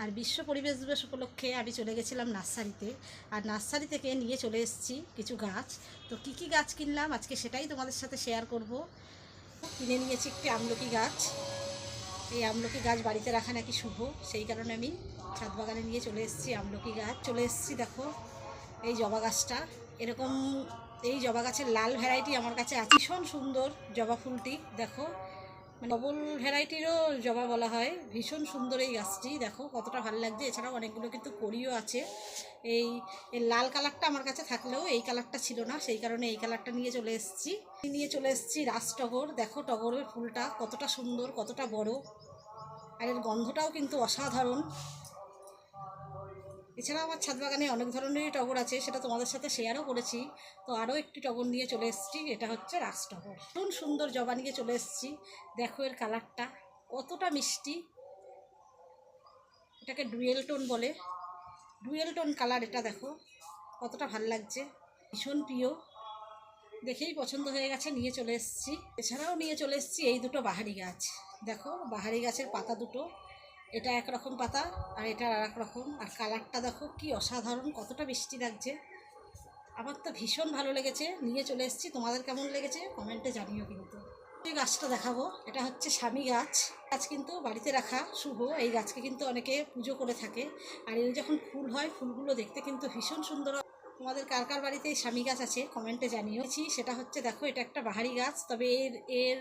আর বিশ্ব পরিবেশ দিবস উপলক্ষে আমি চলে গেছিলাম নার্সারিতে। আর নার্সারি থেকে নিয়ে চলে এসেছি কিছু গাছ। তো কি কি গাছ কিনলাম? আজকে সেটাই তোমাদের সাথে শেয়ার করব। কিনে নিয়েছি একটি আমলকি গাছ। এই আমলকি গাছ বাড়িতে রাখা নাকি শুভ? সেই কারণে আমি ছাদ বাগানে নিয়ে চলে এসেছি আমলকি গাছ। চলে এসেছি দেখো, এই জবা গাছটা। এরকম এই জবা গাছের লাল ভ্যারাইটি আমার কাছে আছে। ভীষণ সুন্দর জবা ফুলটি, দেখো। মানে ডবল ভ্যারাইটিরও জবা বলা হয়। ভীষণ সুন্দর এই গাছটি, দেখো কতটা ভালো লাগছে। এছাড়াও অনেকগুলো কিন্তু কড়িও আছে। এই লাল কালারটা আমার কাছে থাকলেও এই কালারটা ছিল না, সেই কারণে এই কালারটা নিয়ে চলে এসেছি। নিয়ে চলে এসেছি রাস টগর দেখো টগরের ফুলটা কতটা সুন্দর, কতটা বড়। আর এর গন্ধটাও কিন্তু অসাধারণ। এছাড়া আমার ছাদ বাগানে অনেক ধরনেরই টগর আছে, সেটা তোমাদের সাথে শেয়ারও করেছি। তো আরও একটি টগর নিয়ে চলে এসেছি, এটা হচ্ছে রাস টগর। ভীষণ সুন্দর জবা নিয়ে চলে এসেছি, দেখো এর কালারটা, কতটা মিষ্টি। এটাকে ডুয়েল টোন বলে। ডুয়েল টোন কালার এটা দেখো, কতটা ভালো লাগছে, ভীষণ প্রিয়। দেখেই পছন্দ হয়ে গেছে, নিয়ে চলে এসেছি। এছাড়াও নিয়ে চলে এসেছি এই দুটো বাহারি গাছ। দেখো, বাহারি গাছের পাতা দুটো। এটা একরকম পাতা আর এটা আর এক রকম আর কালারটা দেখো কি অসাধারণ, কতটা মিষ্টি লাগছে। আমার তো ভীষণ ভালো লেগেছে। নিয়ে চলে এসেছি। তোমাদের কেমন লেগেছে? কমেন্টে জানিও কিন্তু। এই গাছটা দেখাবো, এটা হচ্ছে স্বামী গাছ। গাছ কিন্তু বাড়িতে রাখা শুভ। এই গাছকে কিন্তু অনেকে পুজো করে থাকে। আর এর যখন ফুল হয়, ফুলগুলো দেখতে কিন্তু ভীষণ সুন্দর তোমাদের কার কার বাড়িতে স্বামী গাছ আছে, কমেন্টে জানিয়েছি সেটা হচ্ছে দেখো, এটা একটা বাহারি গাছ। তবে এর এর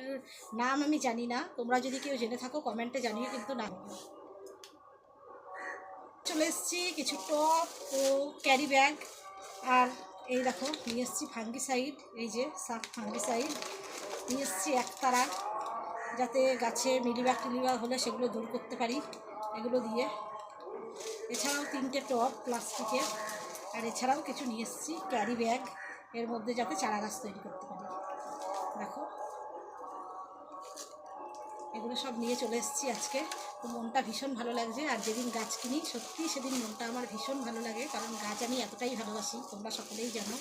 নাম আমি জানি না। তোমরা যদি কেউ জেনে থাকো, কমেন্টে জানিয়ে কিন্তু নাম চলে এসেছি, কিছু টপ ও ক্যারি ব্যাগ আর এই দেখো, নিয়ে এসেছি ফাঙ্গিসাইড এই যে সাপ ফাঙ্গিসাইড নিয়ে এসেছি একতারা যাতে গাছে মিলিবাগ টিলিবাগ হলে সেগুলো দূর করতে পারি, এগুলো দিয়ে। এছাড়াও তিনটে টপ প্লাস্টিকের আর এছাড়াও কিছু নিয়ে এসেছি ক্যারি ব্যাগ এর মধ্যে যাতে চারা গাছ তৈরি করতে পারি দেখো এগুলো সব নিয়ে চলে এসেছি আজকে। তো মনটা ভীষণ ভালো লাগছে, আর যেদিন গাছ কিনি সত্যি সেদিন মনটা আমার ভীষণ ভালো লাগে, কারণ গাছ আমি এতটাই ভালোবাসি, তোমরা সকলেই জানো।